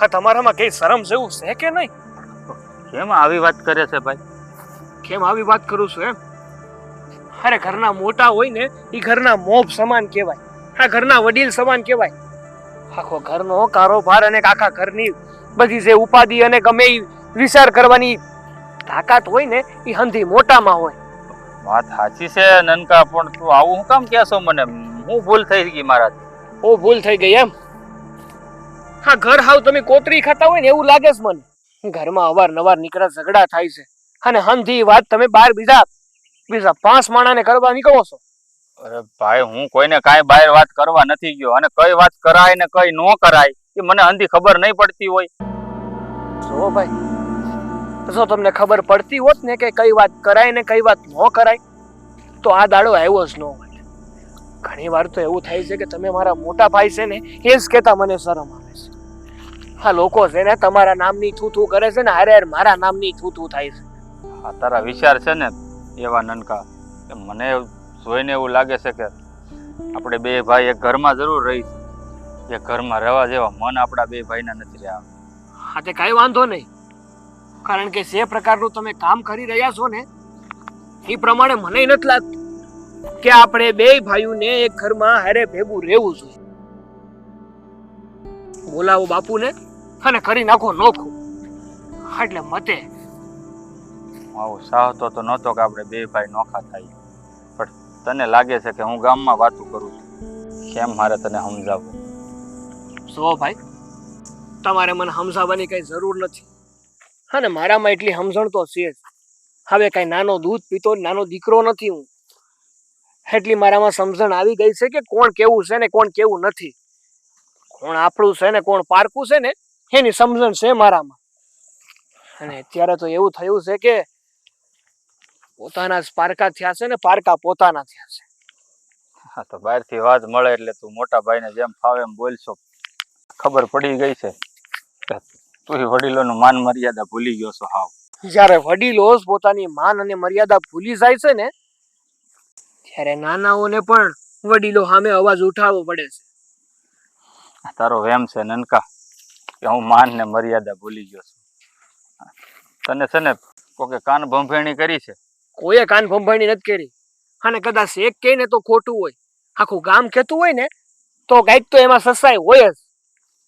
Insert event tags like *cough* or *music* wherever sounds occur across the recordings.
હા તમારામાં કઈ શરમ જેવું છે કે નહીં? કેમ આવી વાત કરે છે ભાઈ? કેમ આવી વાત કરું છું એમ? અરે ઘરના મોટા હોય ને એ ઘરના મોભ સમાન કહેવાય. આ ઘરના વડીલ સમાન કહેવાય. આખો ઘરનો કારોબાર અને આખા ઘરની બધી જે ઉપાધિ અને ગમે એ વિચાર કરવાની તાકાત હોય ને એ હંધી મોટામાં હોય. વાત સાચી છે નનકા પણ તું આવું હું કામ કહેશો મને? હું ભૂલ થઈ ગઈ મારા ઓ ભૂલ થઈ ગઈ એમ? હા ઘર હાવ તમે કોતરી ખાતા હોય ને એવું લાગે છે મને. ઘરમાં અવારનવાર નીકળા ઝઘડા થાય છે. અને હમથી વાત તમે બાર બીજા બીજા પાંચ માણાને કરવા નીકળો છો. અરે ભાઈ હું કોઈને કાંઈ બહાર વાત કરવા નથી ગયો. અને કઈ વાત કરાય ને કઈ ન કરાય એ મને અંધી ખબર નહીં પડતી હોય. જો ભાઈ જો તમને ખબર પડતી હોત ને કે કઈ વાત કરાય ને કઈ વાત ન કરાય તો આ દાડો આવ્યો જ ન હોય. ઘણી વાર તો એવું થાય છે કે તમે મારા મોટા ભાઈ છે ને એ જ કહેતા મને શરમ આવે છે. આ લોકો છે ને તમારા નામની થૂ થૂ કરે છે ને હારે હારે મારા નામની થૂ થૂ થાય છે. આ તારા વિચાર છે ને એવા નનકા કે મને જોઈને એવું લાગે છે કે આપણે બે ભાઈ એક ઘરમાં જરૂર રહી એક ઘરમાં રહેવા જેવા મન આપણા બે ભાઈના નથી રહ્યા. હા તે કાંઈ વાંધો નહીં. કારણ કે જે પ્રકારનું તમે કામ કરી રહ્યા છો ને એ પ્રમાણે મને નથી લાગતું કે આપણે બે ભાઈઓને એક ઘરમાં હારે ભેગું રહેવું જોઈએ. બોલાવો બાપુને. અને કરી નાખો નોખું એટલે મતે. આવો સાહ તો નહોતો કે આપણે બે ભાઈ નોખા થાય. પણ તને લાગે છે કે હું ગામમાં વાતું કરું છું. કેમ મારે તને સમજાવવું? સો ભાઈ તમારે મને સમજાવવાની કઈ જરૂર નથી. અને મારામાં એટલી સમજણ તો છે જ. હવે કઈ નાનો દૂધ પીતો નાનો દીકરો નથી હું. એટલી મારામાં સમજણ આવી ગઈ છે કે કોણ કેવું છે ને કોણ કેવું નથી. કોણ આપણું છે ને કોણ પારકું છે ને એની સમજણ છે મારામાં. અને અત્યારે તો એવું થયું છે કે પોતાના જ પારકા થયા છે ને પારકા પોતાના થયા છે. હા તો બહારથી વાત મળે એટલે તું મોટા ભાઈને જેમ ફાવે એમ બોલશો. ખબર પડી ગઈ છે. તું વડીલોનું માન મર્યાદા ભૂલી ગયો છો હાવ. જ્યારે વડીલો પોતાની માન અને મર્યાદા ભૂલી જાય છે ને ત્યારે નાનાઓને પણ વડીલો સામે અવાજ ઉઠાવવો પડે છે. તારો વેમ છે નનકા. કે હું માન ને મર્યાદા ભૂલી ગયો છું. તને છે ને કોકે કાન ભંભેણી કરી છે? કોઈએ કાન ભંભાણી નથી કરી. અને કદાચ એક કે ને તો ખોટું હોય. આખું ગામ કહેતું હોય ને તો કાંઈક તો એમાં સસાય હોય જ.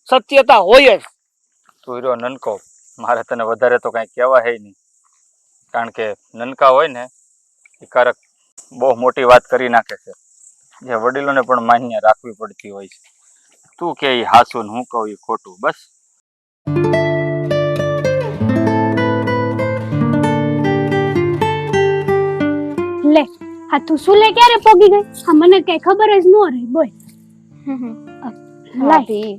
સત્યતા હોય જ. તું રહ્યો નનકો મારે તને વધારે તો કાંઈ કહેવા હે નહીં. કારણ કે નનકા હોય ને એ કારક બહુ મોટી વાત કરી નાખે છે. જે વડીલોને પણ માન્ય રાખવી પડતી હોય છે. તું કે એ હાસું ને હું કહું એ ખોટું બસ. લે આ તું શું લે ક્યારે પોગી ગઈ? આ મને કઈ ખબર જ ન રહી બોલ. ભાભી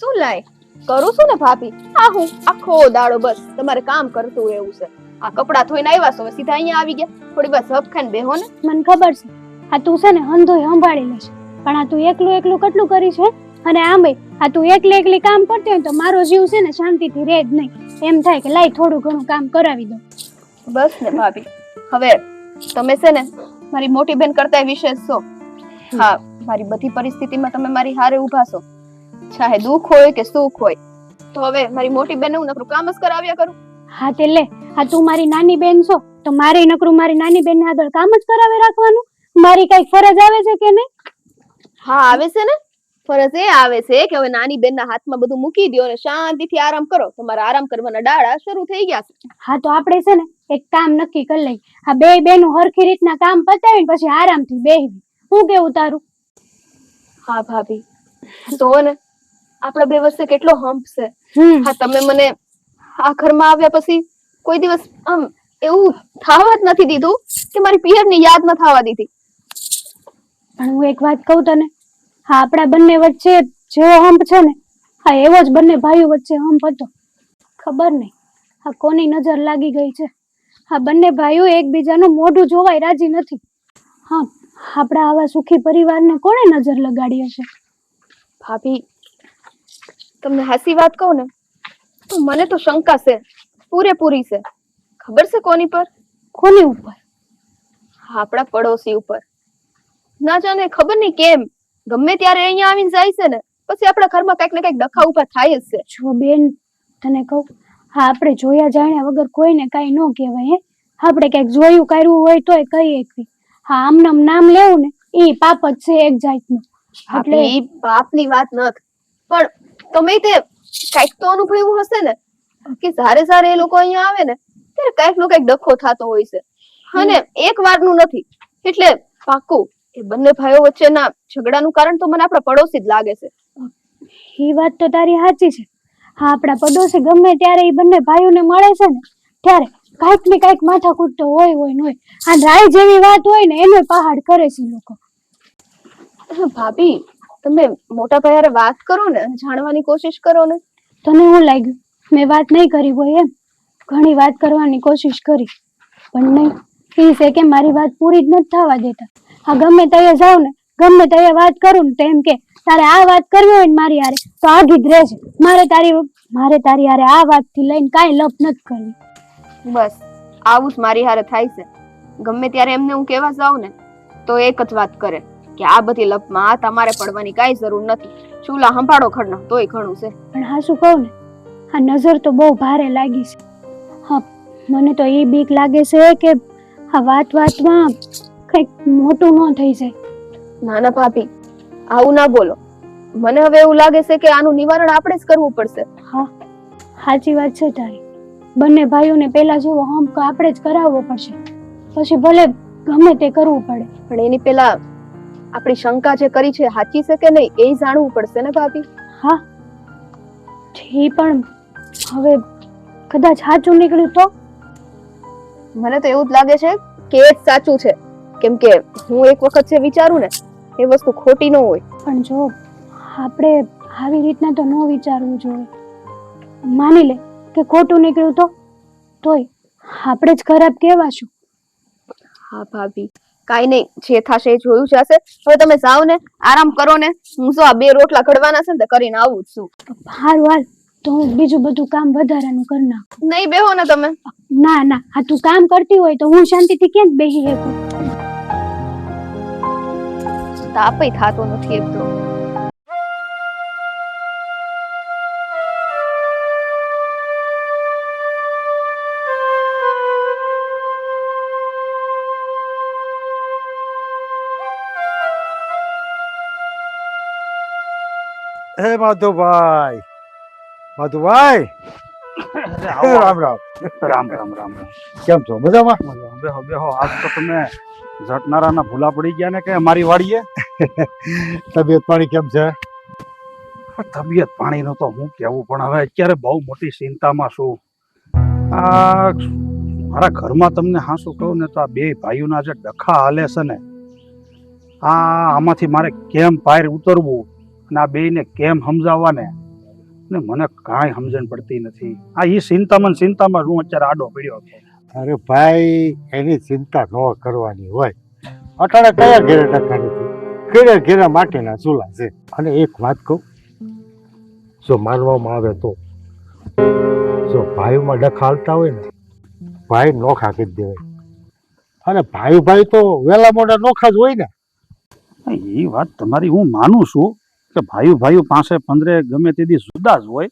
શું લાય? કરું છું ને ભાભી? આ હું આખો દાડો બસ. તમારે કામ કરતું એવું છે. આ કપડા ધોઈને આવ્યા છો સીધા અહીંયા આવી ગયા. થોડી વાર સબ ખાઈને બેહો ને. મને ખબર છે. આ તું છે ને હંધોય સંભાળી લેશે. પણ આ તું એકલું એકલું કેટલું કરી છે અને આમે આ તું એકલી એકલી કામ કરતી હોય ને તો મારો જીવ છે ને શાંતિથી રહે જ નહીં. એમ થાય કે લાઈ થોડું ઘણું કામ કરાવી દો બસ ને ભાભી હવે તમે છે ને મારી મોટી બેન કરતા વિશેષ છો હા મારી બધી પરિસ્થિતિમાં તમે મારી હારે ઊભા છો. ચાહે દુઃખ હોય કે સુખ હોય તો હવે મારી મોટી બેન હું નકરું કામ જ કરાવ્યા કરું? હા તે લે. હા તું મારી નાની બેન છો તો મારે નકરું મારી નાની બેન ને આગળ કામ જ કરાવે રાખવાનું? મારી કઈ ફરજ આવે છે કે નહીં? હા આવે છે ને. ફરજ એ આવે છે કે હવે નાની બેનના હાથમાં બધું મૂકી દો અને શાંતિથી આરામ કરો. તમારા આરામ કરવાના ડાળા શરૂ થઈ ગયા છે. હા તો આપણે છે ને એક કામ નક્કી કરી લઈ આ બે બેનું હરખી રીતના કામ પતાવીને પછી આરામથી બે હું કેવું તારું? હા ભાભી. તો ને આપણા બે વચ્ચે કેટલો હંપ છે. હમ. હા તમે મને આ ઘરમાં આવ્યા પછી કોઈ દિવસ આમ એવું થવા જ નથી દીધું કે મારી પિયરની યાદ ન થવા દીધી. પણ હું એક વાત કહું તને. હા આપણા બંને વચ્ચે જેવો હંપ છે ને હા એવો જ બંને ભાઈઓ વચ્ચે હંપ હતો. ખબર નહીં આ કોની નજર લાગી ગઈ છે? આ બંને ભાઈઓ એકબીજાનું મોઢું જોવાય રાજી નથી. હા આપણા આવા સુખી પરિવારને કોણે નજર લગાડી હશે? ભાભી તમને હાસી વાત કહું ને તો મને તો શંકા છે પૂરેપૂરી છે. ખબર છે કોની પર? કોની ઉપર? આપણા પડોશી ઉપર. ના જાણે ખબર નહીં કેમ. ગમે ત્યારે અહીંયા આવીને જાય છે ને પછી આપણા ઘરમાં કંઈક ને કંઈક ડખા ઊભા થાય જ છે. જો બેન તને કહું હા આપણે જોયા જાણ્યા વગર કોઈને કાંઈ ન કહેવાય હે? આપણે ક્યાંક જોયું કર્યું હોય તોય કહીએ એકવી હા આમનામ નામ લેવું ને એ પાપ જ છે એક જાતનું. એટલે એ પાપની વાત નથી પણ તમે તે કંઈક તો અનુભવ્યું હશે ને કે સારે સારે એ લોકો અહીંયા આવે ને ત્યારે કંઈક નો કંઈક ડખો થતો હોય છે. અને એક વારનું નથી એટલે પાક્કું એ બંને ભાઈઓ વચ્ચેના ઝઘડાનું કારણ તો મને આપણા પડોશી જ લાગે છે. એ વાત તો તારી સાચી છે. હા આપણા પડોશી ગમે ત્યારે એ બંને ભાઈઓને મળે છે ને ત્યારે કાંઈક ને કાંઈક માથાકૂટ તો હોય હોય ને હોય. આ રાય જેવી વાત હોય ને એનો પહાડ કરે છે લોકો. ભાભી તમે મોટા ભાઈ વાત કરો ને જાણવાની કોશિશ કરો ને. તને હું લાગ્યું? મેં વાત નહીં કરી હોય એમ. ઘણી વાત કરવાની કોશિશ કરી. પણ નહીં એ છે કે મારી વાત પૂરી જ નથી થવા દેતા. હા ગમે ત્યાં જાઉં ને ગમે ત્યાં વાત કરું ને તો એમ કે તારે આ વાત કરવી હોય ને મારી હારે તો આઘી જ રહેશે મારે તારી મારે તારી હારે આ વાતથી લઈને કાંઈ લપ નથી કરવી. બસ આવું જ મારી હારે થાય છે. ગમે ત્યારે એમને હું કહેવા જાઉં ને તો એક જ વાત કરે કે આ બધી લપમાં આ તમારે પડવાની કાંઈ જરૂર નથી. ચૂલા સંભાળો ખડનો તોય ઘણું છે. પણ હા શું કહું ને આ નજર તો બહુ ભારે લાગી છે. હા મને તો એ બીક લાગે છે કે આ વાત વાતમાં કંઈક મોટું ન થઈ જાય. ના ના ભાભી આવું ના બોલો. મને હવે એવું લાગે છે કે આનું નિવારણ આપણે જ કરવું પડશે. હા સાચી વાત છે તારી. બંને ભાઈઓને પેલા જેવો હમ્પ આપણે જ કરાવવો પડશે. પછી ભલે ગમે તે કરવું પડે. પણ એની પેલા આપણી શંકા જે કરી છે સાચી છે કે નહીં એ જાણવું પડશે ને ભાભી? હા. ઠી પણ હવે કદાચ સાચું નીકળ્યું તો? મને તો એવું જ લાગે છે કે એ જ સાચું છે. કેમ કે હું એક વખત જે વિચારું ને એ વસ્તુ ખોટી ન હોય. પણ જો આપણે આવી રીતના તો ન વિચારવું જોઈએ. માની લે કે ખોટું નીકળ્યું તો તોય આપણે જ ખરાબ કહેવાશું. હા ભાભી કાઈ નહીં જે થશે એ જોયું જશે હવે તમે જાઓ ને આરામ કરો ને. હું શું આ બે રોટલા ઘડવાના છે ને તે કરીને આવું જ છું. હારું હાલ તો હું બીજું બધું કામ વધારાનું કરી નાખું. નહીં બેહો ને તમે. ના ના આ તું કામ કરતી હોય તો હું શાંતિથી કેમ બેસી શકું? તાપય થાતો નથી એક તો હે માધુભાઈ માધુભાઈ રામ રામ રામ રામ રામ રામ કેમ છો મજામાં મજામાં. બેહો બેહો આજ તો તમે ઝટનારાના ભૂલા પડી ગયા ને કે મારી વાડીએ? *laughs* તબિયત પાણી કેમ છે? તબિયત પાણીનું તો હું કેવું પણ હવે અત્યારે બહુ મોટી ચિંતામાં છું. આ મારા ઘરમાં તમને હાસું કહું ને તો આ બે ભાઈઓના જે ડખા હાલે છે ને આ આમાંથી મારે કેમ પાયર ઉતરવું અને આ બેયને કેમ સમજાવવા ને મને કાંઈ સમજણ પડતી નથી. આ એ ચિંતામાં ચિંતામાં હું અત્યારે આડો પડ્યો છે અરે ભાઈ એની ચિંતા ન કરવાની હોય. અટાણે કયા ઘેરે નથી ઘેરે ઘેરે માટેના ચૂલા છે. અને એક વાત કહું, જો માનવામાં આવે તો, જો ભાઈમાં ડખાલતા હોય ને, ભાઈ નોખા કરી દેવાય. અને ભાઈ ભાઈ તો વેલા મોડા નોખા જ હોય ને. એ વાત તમારી હું માનું છું કે ભાઈ ભાઈઓ પાસે પંદરે ગમે તે દી જુદા જ હોય.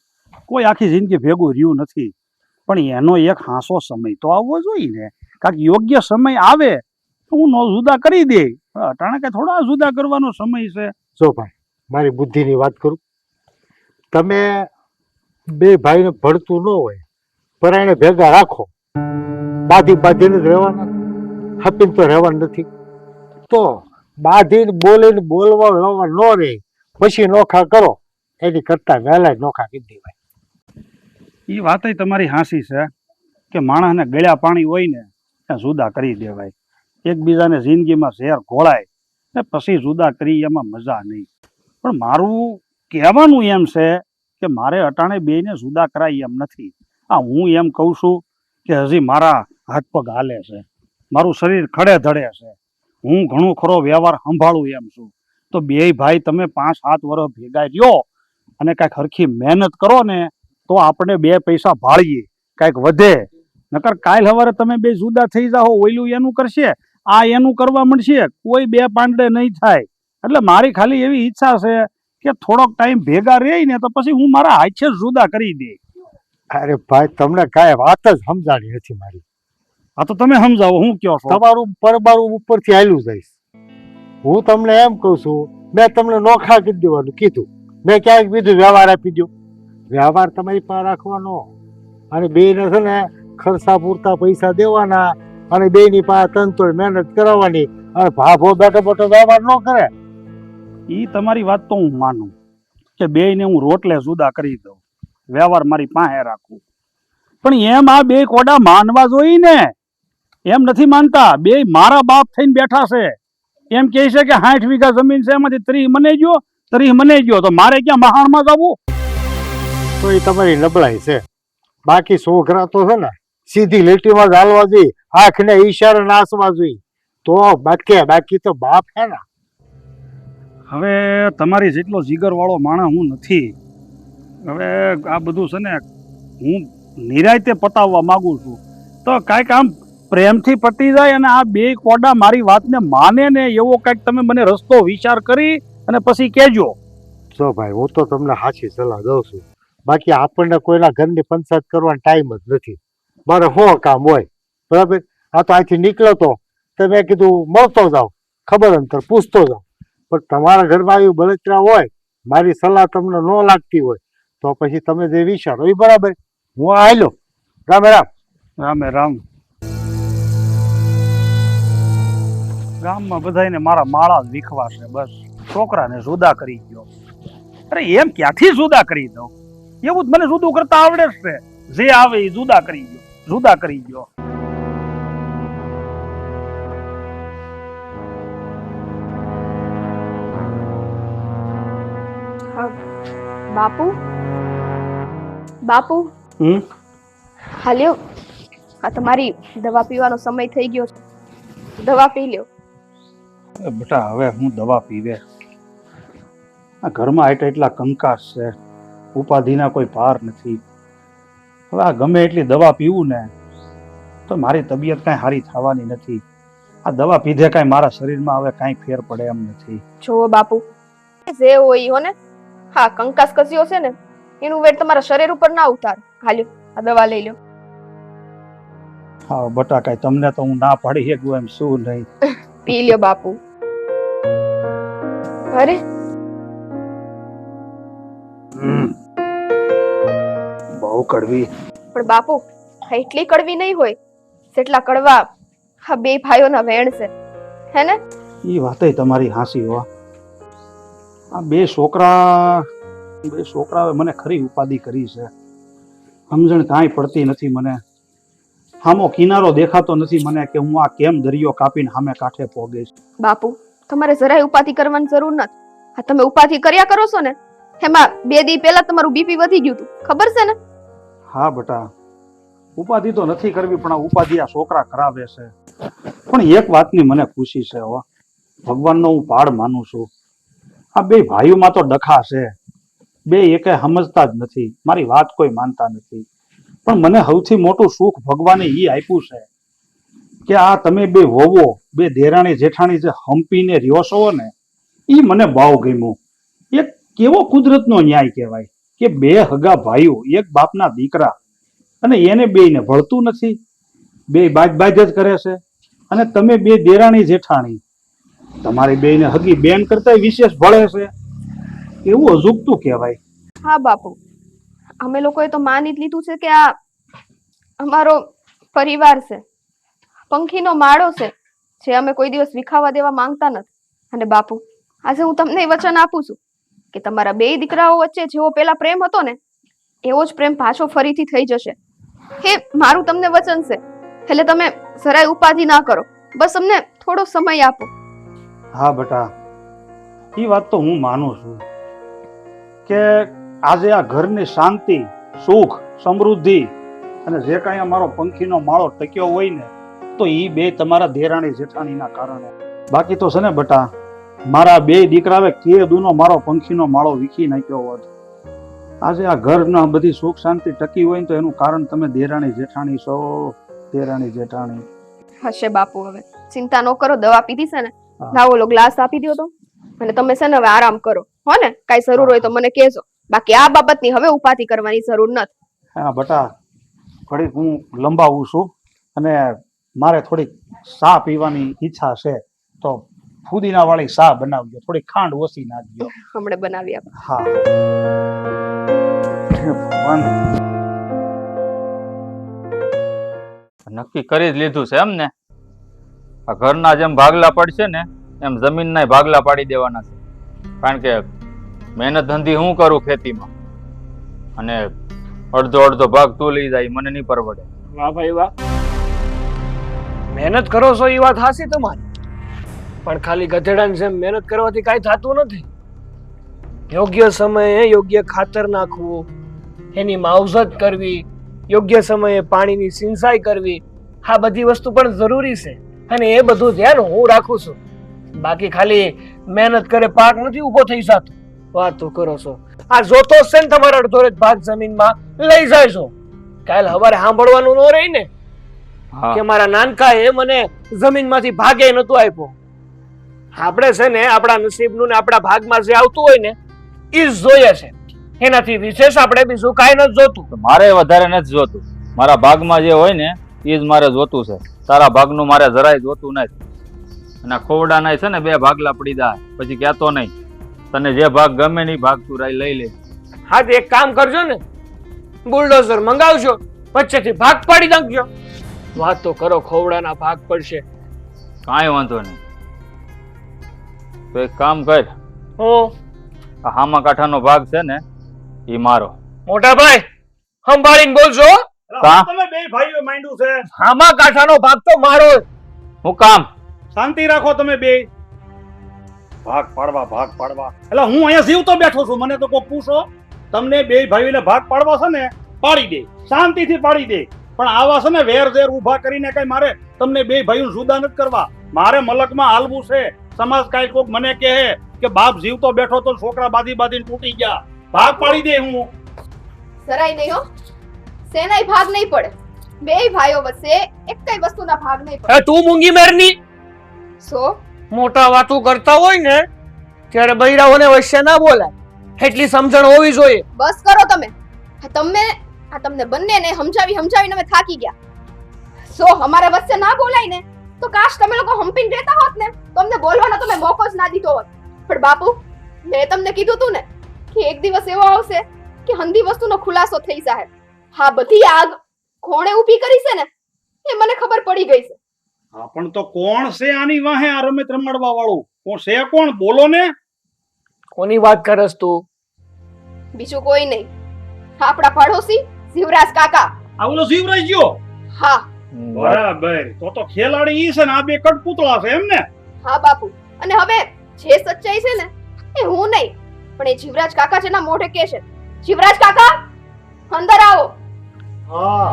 કોઈ આખી જિંદગી ભેગું રહ્યું નથી. પણ એનો એક હાંસો સમય તો આવવો જોઈએ ને. કાંઈક યોગ્ય સમય આવે હું નો જુદા કરી દે. અટાણે કે થોડા જુદા કરવાનો સમય છે. જો ભાઈ મારી બુદ્ધિની વાત કરું. તમે બે ભાઈને ભળતું ન હોય પરાયણે ભેગા રાખો. બાધી બાંધીને જ રહેવાના. હપીને તો રહેવાનું નથી. તો બાંધીને બોલીને બોલવા વ્યવહાર ન રહે પછી નોખા કરો. એની કરતા વહેલા જ નોખા કરી દેવાય. એ વાતય તમારી હાંસી છે કે માણસને ગળ્યા પાણી હોય ને ત્યાં જુદા કરી દેવાય. એકબીજાને જિંદગીમાં ઝેર ઘોળાય ને પછી જુદા કરી એમાં મજા નહીં. પણ મારું કહેવાનું એમ છે કે મારે અટાણે બેને જુદા કરાય એમ નથી. આ હું એમ કહું છું કે હજી મારા હાથ પગ હાલે છે. મારું શરીર ખડે ધડે છે. હું ઘણો ખરો વ્યવહાર સંભાળું એમ છું. તો બેય ભાઈ, તમે પાંચ, સાત વર્ષ ભેગા રહ્યો અને કાંઈક હરખી મહેનત કરો ને તો આપણે બે પૈસા ભાળીએ. કાંઈક વધે. નકર કાલ સવારે તમે બે જુદા થઈ જાઓ, ઓયલું એનું કરશે. આ એનું કરવા મળશે કોઈ બે પાંડે નહીં થાય. એટલે મારી ખાલી એવી ઈચ્છા છે કે થોડોક ટાઈમ ભેગા રહે ને તો પછી હું મારા હાથે જુદા કરી દે. અરે ભાઈ તમને કાંઈ વાત જ સમજાણી નથી મારી. આ તો તમે સમજાવો હું કયો છો? તમારું પરબારું ઉપરથી આવેલું જઈશ. હું તમને એમ કહું છું મેં તમને નોખા કરી દેવાનું કીધું. મેં ક્યાંક બીજું વ્યવહાર આપી દો વ્યવહાર તમારી પાસે રાખવાનો. અને બેને છે ને ખર્ચા પૂરતા પૈસા દેવાના. અને બેની પાસે તનતોડ મહેનત કરાવવાની અને ભાભો બેઠો બેઠો વ્યવહાર ન કરે. એ તમારી વાત તો હું માનું કે બેયને હું રોટલે જુદા કરી દઉં વ્યવહાર મારી પાસે રાખું. પણ એમ આ બે કોડા માનવા જોઈએ ને? એમ નથી માનતા બે મારા બાપ થઈને બેઠા છે. એમ કહે છે કે સાઠ વીઘા જમીન છે એમાંથી ત્રીસ મને ગયો ત્રીસ મને ગયો તો મારે ક્યાં મહાણમાં જવું? તો એ તમારી નબળાઈ છે. બાકી છોકરા તો છે ને સીધી લીટીમાં જ હાલવા જોઈએ. આંખને ઈશારે નાસવા જોઈએ. તો બાકી બાકી તો બાપ હે ને. હવે તમારી જેટલો જીગર વાળો માણસ હું નથી. હવે આ બધું છે ને હું નિરાયતે પતાવવા માંગુ છું. તો કાંઈક આમ પ્રેમથી પતી જાય અને આ બે કોડા મારી વાતને માને ને એવો કાંઈક તમે મને રસ્તો વિચાર કરી અને પછી કહેજો. જો ભાઈ હું તો તમને સાચી સલાહ દઉં છું. બાકી આપણને કોઈના ઘરની પંચાયત કરવાનો ટાઈમ જ નથી. મારે શું કામ હોય. બરાબર? આ તો અહીંથી નીકળ્યો તો તો મેં કીધું, મળતો જાઉં ખબર અંતર પૂછતો જાઉં પણ તમારા ઘરમાં આવી બળતરા હોય, મારી સલાહ તમને ન લાગતી હોય, તો પછી તમે જે વિચારો એ બરાબર. હું આવેલો રામે રામ. રામે રામ. ગામમાં બધાયને મારા માળા જ વિખવાશે બસ. છોકરાને જુદા કરી ગયો અરે એમ ક્યાંથી જુદા કરી દઉં? એવું જ મને જુદું કરતા આવડે છે. જે આવે એ જુદા કરી ગયો જુદા કરી ગયો. બાપુ? બાપુ? હમ? હાલ્યો? આ તમારી દવા પીવાનો સમય થઈ ગયો છે. દવા પી લ્યો. બેટા હવે હું દવા પીવે. આ ઘરમાં એટલા કંકાસ છે. ઉપાધિના કોઈ ભાર નથી. હવે આ ગમે એટલી દવા પીવું ને તો મારી તબિયત કાંઈ સારી થવાની નથી. આ દવા પીધે કાંઈ મારા શરીરમાં હવે કાંઈ ફેર પડે એમ નથી. જુઓ બાપુ જે હોય હો ને હા કંકાસ કસ્યો છે ને એનું વેટ તમારા શરીર ઉપર ના ઉતાર. હાલ્યો આ દવા લઈ લ્યો. હા બટા કાંઈ તમને તો હું ના પાડી શકું એમ શું નહીં. પી લ્યો બાપુ. અરે. બહુ કડવી. પણ બાપુ આ એટલી કડવી નહીં હોય. જેટલા કડવા આ બે ભાઈઓના વેણ છે. હે ને? એ વાતે તમારી હાસી હો આ બે છોકરા બે છોકરાએ મને ખરી ઉપાધિ કરી છે. સમજણ કાંઈ પડતી નથી મને. હામો કિનારો દેખાતો નથી મને કે હું આ કેમ દરિયો કાપીને સામે કાંઠે પોગીશ બાપુ તમારે જરાય ઉપાધિ કરવાની જરૂર નથી. આ તમે ઉપાધિ કર્યા કરો છો ને એમાં બે દી પહેલા તમારું બીપી વધી ગયું હતું. ખબર છે ને? હા બટા, ઉપાધિ તો નથી કરવી, પણ આ ઉપાધિ આ છોકરા કરાવે છે. પણ એક વાતની મને ખુશી છે હો. ભગવાનનો હું પાડ માનું છું. આ બે ભાઈઓમાં તો ડખા છે. બે એકે સમજતા જ નથી. મારી વાત કોઈ માનતા નથી. પણ મને સૌથી મોટું સુખ ભગવાને એ આપ્યું છે કે આ તમે બે વોવો બે દેરાણી જેઠાણી જે હંપીને રહ્યો છો ને એ મને બહુ ગમ્યું. એક કેવો કુદરતનો ન્યાય કહેવાય? કે બે હગા ભાઈઓ, એક બાપના દીકરા. અને એને બેને ભળતું નથી. બે બાજ બાજ જ કરે છે. અને તમે બે દેરાણી જેઠાણી. તમારી બેને હગી બેન કરતા વિશેષ ભળે છે. એવું અજુકતું કહેવાય. હા, બાપુ. અમે લોકોએ તો માની જ લીધું છે કે આ અમારો પરિવાર છે. પંખીનો માળો છે, જે અમે કોઈ દિવસ વિખાવા દેવા માંગતા નથી. અને બાપુ, આજે હું તમને વચન આપું છું. કે તમારા બે દીકરાઓ વચ્ચે જેવો પેલા પ્રેમ હતો ને, એવો જ પ્રેમ પાછો ફરીથી થઈ જશે. હે, મારું તમને વચન છે. એટલે તમે જરાય ઉપાધિ ના કરો. બસ અમને થોડો સમય આપો. હા બેટા એ વાત તો હું માનું છું. કે આજે આ ઘરની શાંતિ, સુખ, સમૃદ્ધિ અને જે કાંઈ અમારો પંખીનો માળો ટક્યો હોય ને, તો એ બે તમારા દેરાણી જેઠાણીના કારણે. બાકી તો છે ને બેટા મારા બે દીકરાએ કે દૂનો મારો પંખીનો માળો વીખી નાખ્યો હોત. આજે આ ઘરના બધી સુખ શાંતિ ટકી હોય ને તો એનું કારણ તમે દેરાણી જેઠાણી છો દેરાણી જેઠાણી. હશે બાપુ હવે. ચિંતા ન કરો દવા પીધી છે ને. લાવો લો ગ્લાસ આપી દો તો. અને તમે છે ને હવે આરામ કરો. હો ને? કઈ જરૂર હોય તો મને કહેજો. બાકી આ બાબતની હવે ઉપાધિ કરવાની જરૂર નથી. હા બટા ઘડીક હું લંબાવું છું અને મારે થોડીક ચા પીવાની ઈચ્છા છે તો ફુદીના વાળી ચા બનાવજો. થોડી ખાંડ ઓછી નાખજો. હમણે બનાવી આપ. હા. ભગવાન. નક્કી કરી જ લીધું છે એમ ને? આ ઘરના જેમ ભાગલા પડશે ને એમ જમીનના ભાગલા પાડી દેવાના છે. કારણ કે મહેનત ધંધી હું કરું ખેતીમાં? અને અડધો અડધો ભાગ તું લઈ જાય મને નહીં પરવડે. વાહ ભાઈ વાહ. મહેનત કરો છો એ વાત હાસી તમારી. પણ ખાલી ગધેડાની જેમ મહેનત કરવાથી કાંઈ થતું નથી. યોગ્ય સમયે યોગ્ય ખાતર નાખવું એની માવજત કરવી યોગ્ય સમયે પાણીની સિંચાઈ કરવી આ બધી વસ્તુ પણ જરૂરી છે અને એ બધું ધ્યાન હું રાખું છું. બાકી ખાલી મહેનત કરે પાક નથી ઊભો થઈ જતો. વાતો કરો છો. આ જોતો છે ને તમારા અડધો રેત ભાગ જમીનમાં લઈ જાય છો. કાલ હવારે સાંભળવાનું ન રહી ને? કે મારા નાનકા એ મને જમીનમાંથી ભાગે નતું આપ્યો. આપણે છે ને આપણા નસીબનું ને આપણા ભાગમાં જે આવતું હોય ને એ જ જોઈએ છે. એનાથી વિશેષ આપણે બીજું કાંઈ નથી જોતું. મારે વધારે નથી જોતું. મારા ભાગમાં જે હોય ને એ જ મારે જોતું છે. તારા ભાગનું મારે જરાય જોતું નથી. અને ખોવડા છે ને બે ભાગલા પડી દા પછી કહેતો નહીં. તને જે ભાગ ગમે નહીં ભાગ તું રાઈ લઈ લે. હા તો એક કામ કરજો ને. બુલડોઝર મંગાવજો વચ્ચેથી ભાગ પાડી નાખજો. વાત તો કરો ખોવડાના ભાગ પડશે. કાંઈ વાંધો નહીં. તો એક કામ કર. હું. આ હામા કાંઠાનો ભાગ છે ને એ મારો. મોટા ભાઈ સંભાળીને બોલજો. તમે બે ભાઈઓ માંડ્યું છે. હામા કાંઠાનો ભાગ તો મારો હું કામ? શાંતિ રાખો તમે બે. ભાગ પાડવા ભાગ પાડવા. એટલે હું અહીંયા જીવતો બેઠો છું મને તો કોઈ પૂછો. તમને બે ભાઈઓને ભાગ પાડવા છે ને પાડી દે. શાંતિથી પાડી દે. પણ આવા છે ને વેર ઝેર ઊભા કરીને કઈ મારે તમને બે ભાઈઓ જુદા નથી કરવા. મારે મલકમાં હાલવું છે. સમાજ કાંઈ કોક મને કહે કે બાપ જીવતો બેઠો તો છોકરા બાધી બાધીને તૂટી ગયા. ભાગ પાડી દે હું. સરાય નહીં હો. સેનાય ભાગ નહીં પડે. બે ભાઈઓ વચ્ચે એક કઈ વસ્તુના ભાગ નહીં પડે. એ તું મૂંગી મેરની? સો મોટા વાતો કરતા હોય ને ત્યારે બૈરાઓને વચ્ચે ના બોલાય. એટલી સમજણ હોવી જોઈએ. બસ કરો તમે. તમે આ તમને બંનેને સમજાવી સમજાવીને અમે થાકી ગયા. સો અમારે વચ્ચે ના બોલાય ને? તો કાશ તમે લોકો હંપીને રહેતા હોત ને તો અમને બોલવાનો તમે મોકો જ ના દીધો હોત. પણ બાપુ મેં તમને કીધું તું ને કે એક દિવસ એવો આવશે કે હંધી વસ્તુનો ખુલાસો થઈ જાય હા બધી આગ કોણે ઊભી કરી છે ને એ મને ખબર પડી ગઈ છે. હા પણ તો કોણ છે આની વાહે આ રમત રમાડવા વાળું કોણ છે કોણ? બોલો ને. કોની વાત કરસ તું? બીજું કોઈ નહીં. આપણા પડોશી શિવરાજ કાકા. આવલો શિવરાજ ગયો? હા. બરાબર. તો તો ખેલાડી ઈ છે ને આ બે કટપુતળા છે એમ ને? હા બાપુ. અને હવે જે સચ્ચાઈ છે ને એ હું નહીં પણ એ જીવરાજ કાકા છે ના મોઢે કે છે. જીવરાજ કાકા અંદર આવો. હા.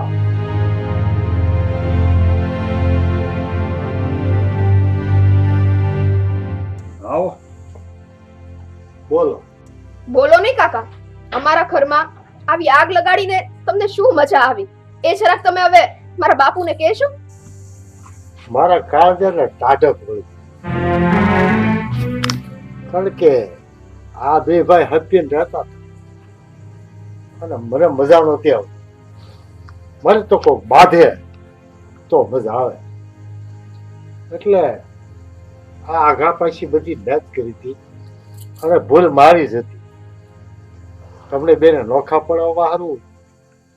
આવો. બોલો. બોલો નહીં કાકા. અમારા ઘરમાં આવી આગ લગાડીને તમને શું મજા આવી? એ જરાક તમે હવે મારા બાપુને કહેશું? મારા કાળજાને ટાઢક હોય. કારણ કે આ બે ભાઈ હપીને રહેતા અને મને મજા નહોતી આવતી. મને તો કોઈ બાંધે તો મજા આવે. એટલે આ આઘા પાછી બધી મેચ કરી હતી અને ભૂલ મારી જ હતી. તમને બેને નોખા પડાવવા સારું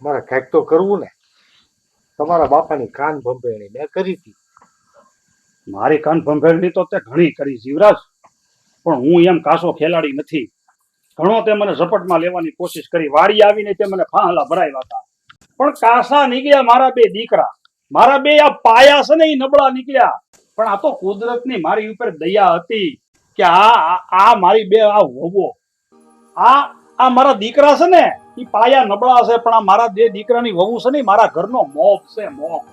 મારે કાંઈક તો કરવું ને. તમારા બાપાની કાન ભંભેણી મેં કરી હતી. મારી કાન ભંભેરણી તો તે ઘણી કરી, જીવરાજ. પણ હું એમ કાસો ખેલાડી નથી. ઘણો તે મને ઝપટમાં લેવાની કોશિશ કરી. વાડી આવીને તે મને ફાંહલા ભરાવ્યા હતા. પણ કાસા નીકળ્યા મારા બે દીકરા. મારા બે આ પાયા છે ને એ નબળા નીકળ્યા. પણ આ તો કુદરતની મારી ઉપર દયા હતી કે આ- આ મારી બે આ હોવો. આ આ મારા દીકરા છે ને એ પાયા નબળા છે, પણ આ મારા બે દીકરાની વહુ છે ને મારા ઘરનો મોભ છે, મોભ.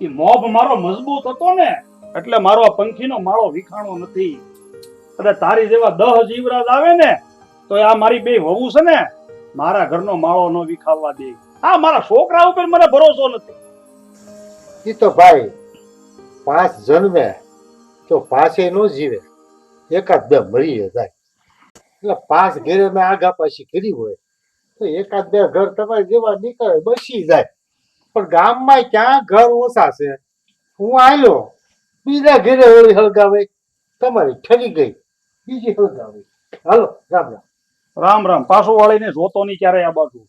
એ મોભ મારો મજબૂત હતો ને, એટલે મારો આ પંખીનો માળો વિખાણો નથી. અને તારી જેવા દહ જીવરાજ આવે ને, તો આ મારી બે વહુ છે ને, મારા ઘરનો માળો ન વિખાવવા દે. હા, મારા છોકરા ઉપર મને ભરોસો નથી. એ તો ભાઈ, પાંચ જન્મે, તો પાંચે નો જીવે. એકાદ બે મરી જાય. એટલે પાંચ ઘેરે મેં આગા પાછી કરી હોય. તો એકાદ બે ઘર તમારે જેવા નીકળે બસી જાય. પણ ગામમાં ક્યાં ઘર ઓછા છે? હું આયલો બીજા ઘેરે ઓળી હળગાવે. તમારી ઠરી ગઈ બીજી હળગાવે. હાલો રામ રામ. રામ રામ. પાછું વાળીને જોતો નહીં ક્યારે આ બાજુ.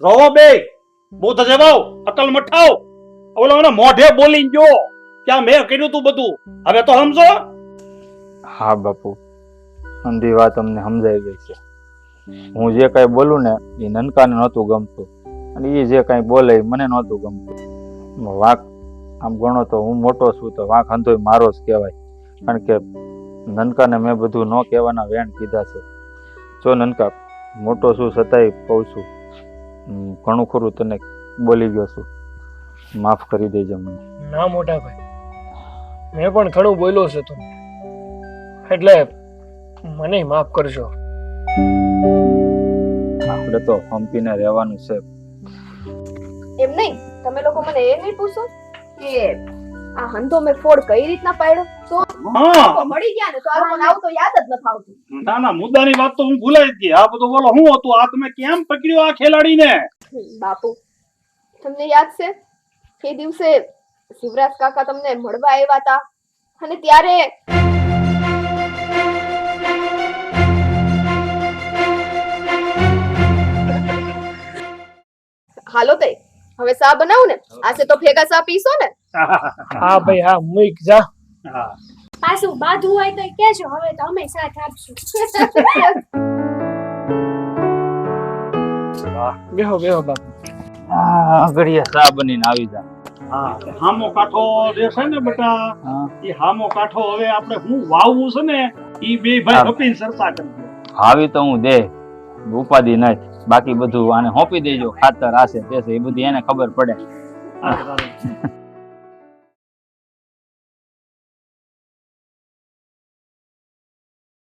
રહો બે બુદ્ધ જવાવ અટલ મઠાવ ઓલો મને મોઢે બોલીને જો ક્યાં મેં કર્યું તું બધું. હવે તો સમજો. હા બાપુ. અંધી વાત અમને સમજાઈ ગઈ છે. હું જે કાંઈ બોલું ને એ નનકાને નહોતું ગમતું. અને એ જે કાંઈ બોલે એ મને નહોતું ગમતું. વાંક આમ ગણો તો હું મોટો છું તો વાંક અંધોય મારો જ કહેવાય. કારણ કે નનકાને મેં બધું ન કહેવાના વેણ કીધા છે. જો નનકા મોટો છું છતાંય કહું છું ઘણું ખરું તને બોલી ગયો છું. માફ કરી દેજો મને. ના મોટા ભાઈ. મેં પણ ઘણું બોલ્યો છે તું. એટલે મને માફ કરજો. આપણે તો હમ્પીને રહેવાનું છે. એમ નહીં? તમે લોકો મને એ નહીં પૂછો કે આ હંધો મેં ફોડ કઈ રીતના પાડ્યો? તો હા. મળી ગયા ને તો આ લોકોને આવું તો યાદ જ નથી આવતું. ના ના મુદ્દાની વાત તો હું ભૂલાઈ જ ગઈ. આ બધું બોલો હું હતું? આ તમે કેમ પકડ્યો આ ખેલાડીને? બાપુ તમને યાદ છે? એ દિવસે શિવરાજ કાકા તમને મળવા આવ્યા હતા. અને ત્યારે હાલો તે હવે સા બનાવું ને? આસે તો ભેગા સા પીસો ને? હા ભાઈ હા મૂક જા. પાછું બાધું હોય તો કેજો હવે તો અમે સાથ આપશું. બેહો બેહો બાપુ. ઘડિયા સા બનીને આવી જા. હામો કાંઠો જે છે ને બેટા? એ હામો કાંઠો હવે આપણે હું વાવવું છે ને એ બે ભાઈ. હપીને ચર્ચા કરી આવી તો હું દે. ઉપાધિ નથી બાકી બધું આને સોંપી દેજો ખાતર આશે તે છે એ બધી એને ખબર પડે.